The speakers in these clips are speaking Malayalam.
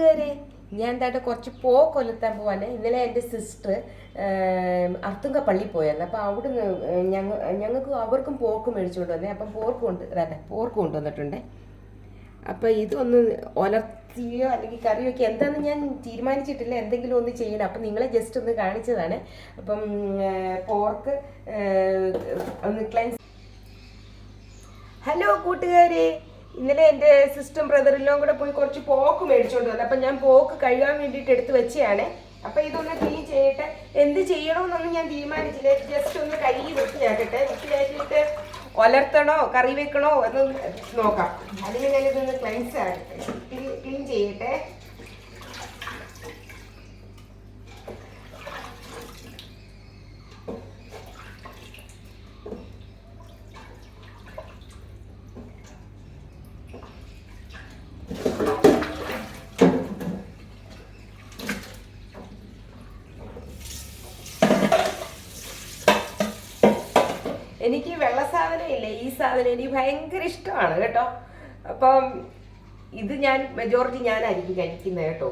കൂട്ടുകാരെ ഞാൻ എന്തായിട്ട് കുറച്ച് പോ കൊല്ലത്താൻ പോവാൻ ഇന്നലെ എന്റെ സിസ്റ്റർ അർത്തുങ്ക പള്ളി പോയായിരുന്നു. അപ്പോൾ അവിടുന്ന് ഞങ്ങൾ ഞങ്ങൾക്ക് അവർക്കും പോർക്ക് മേടിച്ചുകൊണ്ട് വന്നേ. അപ്പം പോർക്ക് കൊണ്ട് അതെ പോർക്ക് കൊണ്ടുവന്നിട്ടുണ്ട്. അപ്പോൾ ഇതൊന്ന് ഒലർത്തിയോ അല്ലെങ്കിൽ കറിയൊക്കെ എന്താണെന്ന് ഞാൻ തീരുമാനിച്ചിട്ടില്ല. എന്തെങ്കിലും ഒന്ന് ചെയ്യണം. അപ്പം നിങ്ങളെ ജസ്റ്റ് ഒന്ന് കാണിച്ചതാണ്. അപ്പം പോർക്ക് ഒന്ന് ക്ലൈൻസ് ഹലോ കൂട്ടുകാരെ. ഇന്നലെ എന്റെ സിസ്റ്റം ബ്രദറിലും കൂടെ പോയി കുറച്ച് പോക്ക് മേടിച്ചോണ്ട് വന്നു. അപ്പം ഞാൻ പോക്ക് കഴുകാൻ വേണ്ടിയിട്ട് എടുത്ത് വെച്ചതാണ് അപ്പം ഇതൊന്ന് ക്ലീൻ ചെയ്യട്ടെ എന്ത് ചെയ്യണമെന്നൊന്നും ഞാൻ തീരുമാനിച്ചില്ല. ജസ്റ്റ് ഒന്ന് കഴുകി വൃത്തിയാക്കട്ടെ. വൃത്തിയാക്കിയിട്ട് ഒലർത്തണോ കറി വെക്കണോ എന്ന് നോക്കാം. അതിന് ഞാനിതൊന്ന് ക്ലൻസ് ആകട്ടെ ക്ലീൻ ചെയ്യട്ടെ. എനിക്ക് വെള്ള സാധനം ഇല്ല ഈ സാധനം എനിക്ക് ഭയങ്കര ഇഷ്ടമാണ് കേട്ടോ. അപ്പം ഇത് ഞാൻ മെജോറിറ്റി ഞാനായിരിക്കും കഴിക്കുന്നത് കേട്ടോ.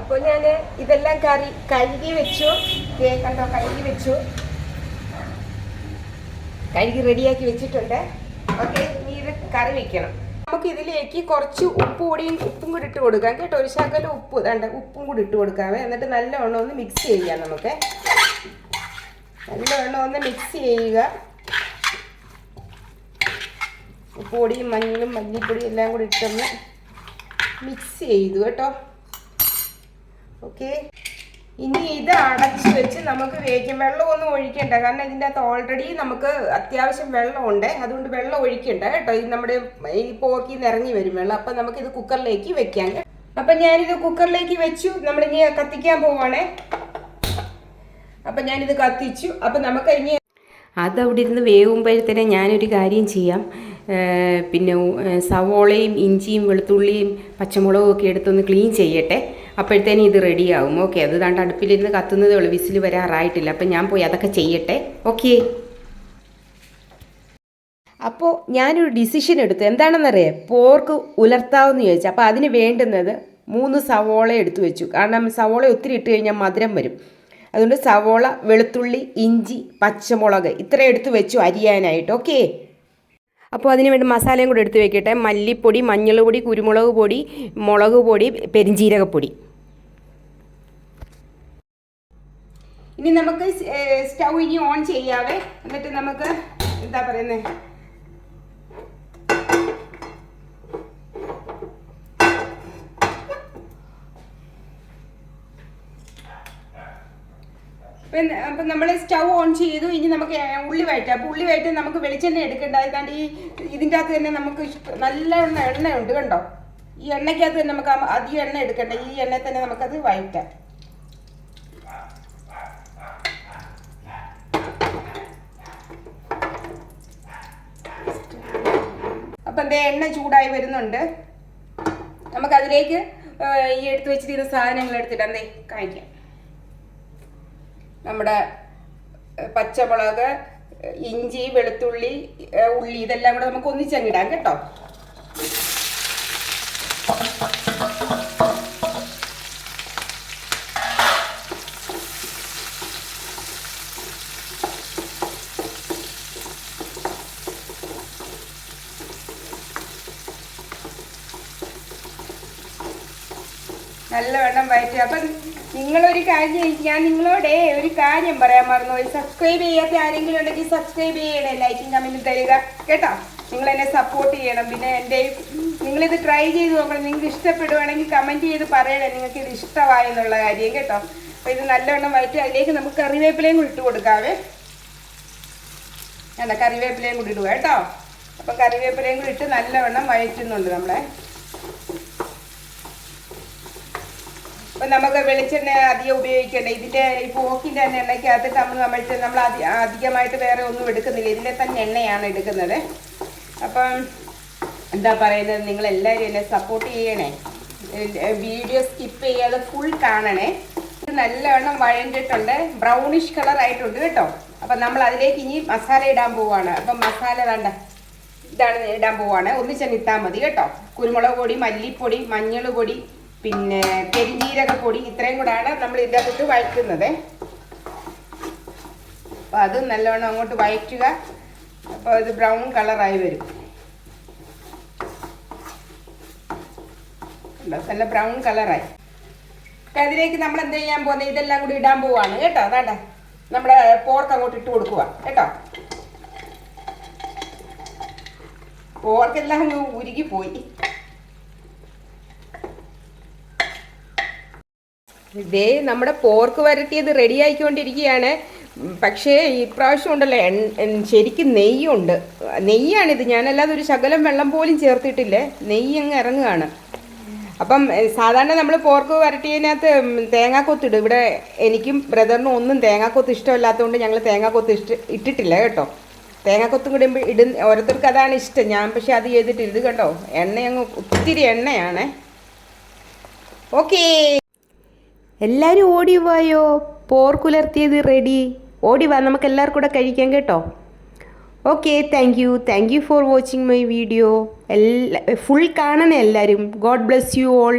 അപ്പോൾ ഞാൻ ഇതെല്ലാം കറി കഴുകി വെച്ചു. കേട്ടോ കഴുകി വെച്ചു. കഴുകി റെഡിയാക്കി വെച്ചിട്ടുണ്ട്. ഓക്കെ ഇനി ഇത് കറി വെക്കണം. നമുക്ക് ഇതിലേക്ക് കുറച്ച് ഉപ്പ് കൂടിയും ഉപ്പും കൂടി ഇട്ട് കൊടുക്കാം. കേട്ടോ ഒരു ശകലം ഉപ്പ് വേണ്ട ഉപ്പും കൂടി ഇട്ട് കൊടുക്കാമേ എന്നിട്ട് നല്ലവണ്ണം ഒന്ന് മിക്സ് ചെയ്യാം നമുക്ക്. നല്ലവണ്ണം ഒന്ന് മിക്സ് ചെയ്യുക. ഉപ്പ് പൊടിയും മഞ്ഞളും മല്ലിപ്പൊടിയും എല്ലാം കൂടി ഇട്ടൊന്ന് മിക്സ് ചെയ്തു കേട്ടോ. ഓക്കെ ഇനി ഇത് അടച്ചു വെച്ച് നമുക്ക് വേവിക്കാം വെള്ളമൊന്നും ഒഴിക്കണ്ട. കാരണം ഇതിന്റെ അകത്ത് ഓൾറെഡി നമുക്ക് അത്യാവശ്യം വെള്ളമുണ്ട്. അതുകൊണ്ട് വെള്ളം ഒഴിക്കണ്ട കേട്ടോ. ഇത് നമ്മുടെ ഈ പോക്കി നിറങ്ങി വരും വെള്ളം. അപ്പം നമുക്കിത് കുക്കറിലേക്ക് വെക്കാം. അപ്പം ഞാനിത് കുക്കറിലേക്ക് വെച്ചു. നമ്മളിനി കത്തിക്കാൻ പോവാണേ. അപ്പം ഞാനിത് കത്തിച്ചു. അപ്പം നമുക്ക് ഇനി അതവിടെ ഇരുന്ന് വേവുമ്പോഴത്തേനെ ഞാനൊരു കാര്യം ചെയ്യാം. പിന്നെ സവോളയും ഇഞ്ചിയും വെളുത്തുള്ളിയും പച്ചമുളകും ഒക്കെ എടുത്തൊന്ന് ക്ലീൻ ചെയ്യട്ടെ. അപ്പോഴത്തേനും ഇത് റെഡിയാവും. ഓക്കെ അത് ദാണ്ട് അടുപ്പിലിരുന്ന് കത്തുന്നതേ ഉള്ളൂ. വിസിൽ വരാറായിട്ടില്ല. അപ്പം ഞാൻ പോയി അതൊക്കെ ചെയ്യട്ടെ. ഓക്കെ. അപ്പോൾ ഞാനൊരു ഡിസിഷൻ എടുത്തു. എന്താണെന്നറിയാം? പോർക്ക് ഉലർത്താവെന്ന് ചോദിച്ചു. അപ്പോൾ അതിന് വേണ്ടുന്നത് മൂന്ന് സവോള എടുത്തു വെച്ചു. കാരണം സവോള ഒത്തിരി ഇട്ട് കഴിഞ്ഞാൽ മധുരം വരും. അതുകൊണ്ട് സവോള വെളുത്തുള്ളി ഇഞ്ചി പച്ചമുളക് ഇത്ര എടുത്തു വെച്ചു അരിയാനായിട്ട്. ഓക്കെ. അപ്പോൾ അതിന് വേണ്ടി മസാലയും കൂടെ എടുത്ത് വെക്കട്ടെ. മല്ലിപ്പൊടി മഞ്ഞൾ പൊടി കുരുമുളക് പൊടി മുളക് പൊടി പെരിഞ്ജീരകപ്പൊടി ഇനി നമുക്ക് സ്റ്റൗ ഇനി ഓൺ ചെയ്യാവേ. എന്നിട്ട് നമുക്ക് എന്താ പറയുന്നത് അപ്പം നമ്മൾ സ്റ്റൗ ഓൺ ചെയ്തു ഇനി നമുക്ക് ഉള്ളി വഴറ്റാം. അപ്പോൾ ഉള്ളി വഴറ്റാൻ നമുക്ക് വെളിച്ചെണ്ണ എടുക്കേണ്ട. ഏതാണ്ട് ഈ ഇതിന്റെ അകത്ത് തന്നെ നമുക്ക് നല്ല എണ്ണ എണ്ണയുണ്ട് കണ്ടോ? ഈ എണ്ണയ്ക്കകത്ത് തന്നെ നമുക്ക് അധികം എണ്ണ എടുക്കണ്ട. ഈ എണ്ണയിൽ തന്നെ നമുക്കത് വഴറ്റാം. അപ്പം എന്താ എണ്ണ ചൂടായി വരുന്നുണ്ട്. നമുക്കതിലേക്ക് ഈ എടുത്തു വെച്ചിരിക്കുന്ന സാധനങ്ങൾ എടുത്തിട്ട് എന്തേ കാണിക്കാം. നമ്മുടെ പച്ചമുളക് ഇഞ്ചി വെളുത്തുള്ളി ഉള്ളി ഇതെല്ലാം കൂടെ നമുക്ക് ഒന്നിച്ചങ്ങിടാം കേട്ടോ. നല്ലവണ്ണം വയറ്റി അപ്പം നിങ്ങളൊരു കാര്യം ഞാൻ നിങ്ങളോടെ ഒരു കാര്യം പറയാൻ മറന്നുപോയി സബ്സ്ക്രൈബ് ചെയ്യാത്ത ആരെങ്കിലും ഉണ്ടെങ്കിൽ സബ്സ്ക്രൈബ് ചെയ്യണേ. ലൈക്കും കമന്റും തരിക. കേട്ടോ? നിങ്ങൾ എന്നെ സപ്പോർട്ട് ചെയ്യണം. പിന്നെ എന്റെ നിങ്ങളിത് ട്രൈ ചെയ്ത് നോക്കണം. നിങ്ങൾക്ക് ഇഷ്ടപ്പെടുവാണെങ്കിൽ കമന്റ് ചെയ്ത് പറയണേ. നിങ്ങൾക്ക് ഇത് ഇഷ്ടമായെന്നുള്ള കാര്യം. കേട്ടോ? അപ്പോൾ ഇത് നല്ലവണ്ണം വയറ്റി അതിലേക്ക് നമുക്ക് കറിവേപ്പിലയും കൂടി ഇട്ട് കൊടുക്കാവേ. വേണ്ട കറിവേപ്പിലയും കൂടി ഇടുക. കേട്ടോ? അപ്പം കറിവേപ്പിലയും കൂടി ഇട്ട് നല്ലവണ്ണം വയറ്റുന്നുണ്ട് നമ്മളെ. അപ്പം നമുക്ക് വെളിച്ചെണ്ണ അധികം ഉപയോഗിക്കേണ്ട. ഇതിന്റെ ഈ പോക്കിന്റെ തന്നെ എണ്ണയ്ക്കകത്ത് നമ്മൾ നമ്മൾ നമ്മൾ അധികമായിട്ട് വേറെ ഒന്നും എടുക്കുന്നില്ല. ഇതിന്റെ തന്നെ എണ്ണയാണ് എടുക്കുന്നത്. അപ്പം എന്താ പറയുന്നത്? നിങ്ങൾ എല്ലാവരും എന്നെ സപ്പോർട്ട് ചെയ്യണേ. വീഡിയോ സ്കിപ്പ് ചെയ്യാതെ ഫുൾ കാണണേ. നല്ലവണ്ണം വഴണ്ടിട്ടുണ്ട്. ബ്രൗണിഷ് കളർ ആയിട്ടുണ്ട് കേട്ടോ. അപ്പം നമ്മൾ അതിലേക്ക് ഇനി മസാല ഇടാൻ പോവാണ്. അപ്പം മസാല വേണ്ട. ഇതാണ് ഇടാൻ പോവാണ്. ഒന്നിച്ചെന്ന് ഇട്ടാൽ മതി കേട്ടോ. കുരുമുളക് പൊടി മല്ലിപ്പൊടി മഞ്ഞൾ പൊടി പിന്നെ പെരിഞ്ചീരകപ്പൊടി പൊടി ഇത്രയും കൂടാണ് നമ്മൾ ഇതിന്റെ വഴക്കുന്നത് അപ്പോൾ അത് നല്ലോണം അങ്ങോട്ട് വഴറ്റുക. അപ്പോൾ ഇത് ബ്രൗൺ കളറായി വരും? നല്ല ബ്രൗൺ കളറായി. അതിലേക്ക് നമ്മൾ എന്ത് ചെയ്യാൻ പോകുന്നത് ഇതെല്ലാം കൂടി ഇടാൻ പോവാണ്. കേട്ടോ? അതാണ്ട നമ്മുടെ പോർക്ക് അങ്ങോട്ട് ഇട്ട് കൊടുക്കുക. കേട്ടോ? പോർക്കെല്ലാം അങ്ങ് ഉരുകി പോയി ഇതേ നമ്മുടെ പോർക്ക് വരട്ടിയത് റെഡി ആയിക്കൊണ്ടിരിക്കുകയാണ്. പക്ഷേ ഇപ്രാവശ്യം ഉണ്ടല്ലോ ഉണ്ടല്ലേ ശരിക്കും നെയ്യുണ്ട്. നെയ്യാണിത്. ഞാനല്ലാതെ ഒരു ശകലം വെള്ളം പോലും ചേർത്തിട്ടില്ലേ. നെയ്യ് അങ്ങ് ഇറങ്ങുകയാണ്. അപ്പം സാധാരണ നമ്മൾ പോർക്ക് വരട്ടിയതിനകത്ത് തേങ്ങാക്കൊത്തിടും. ഇവിടെ എനിക്കും ബ്രദറിനും ഒന്നും തേങ്ങാക്കൊത്ത് ഇഷ്ടമല്ലാത്തതുകൊണ്ട് ഞങ്ങൾ തേങ്ങാക്കൊത്ത് ഇഷ്ട ഇട്ടിട്ടില്ല കേട്ടോ. തേങ്ങാക്കൊത്തും കൂടി ഇടും ഓരോരുത്തർക്ക് അതാണ് ഇഷ്ടം. ഞാൻ പക്ഷേ അത് ചെയ്തിട്ടില്ല ഇത് കണ്ടോ? എണ്ണ അങ്ങ് ഒത്തിരി എണ്ണയാണ്. ഓക്കേ. എല്ലാവരും ഓടി പോയോ പോർക്കുലർത്തിയത് റെഡി ഓടി വാ നമുക്ക് എല്ലാവർക്കും കൂടെ കഴിക്കാം കേട്ടോ. Okay thank you thank you for watching my video എല്ലാ ഫുൾ കാണണേ എല്ലാവരും ഗോഡ് ബ്ലെസ് യു ഓൾ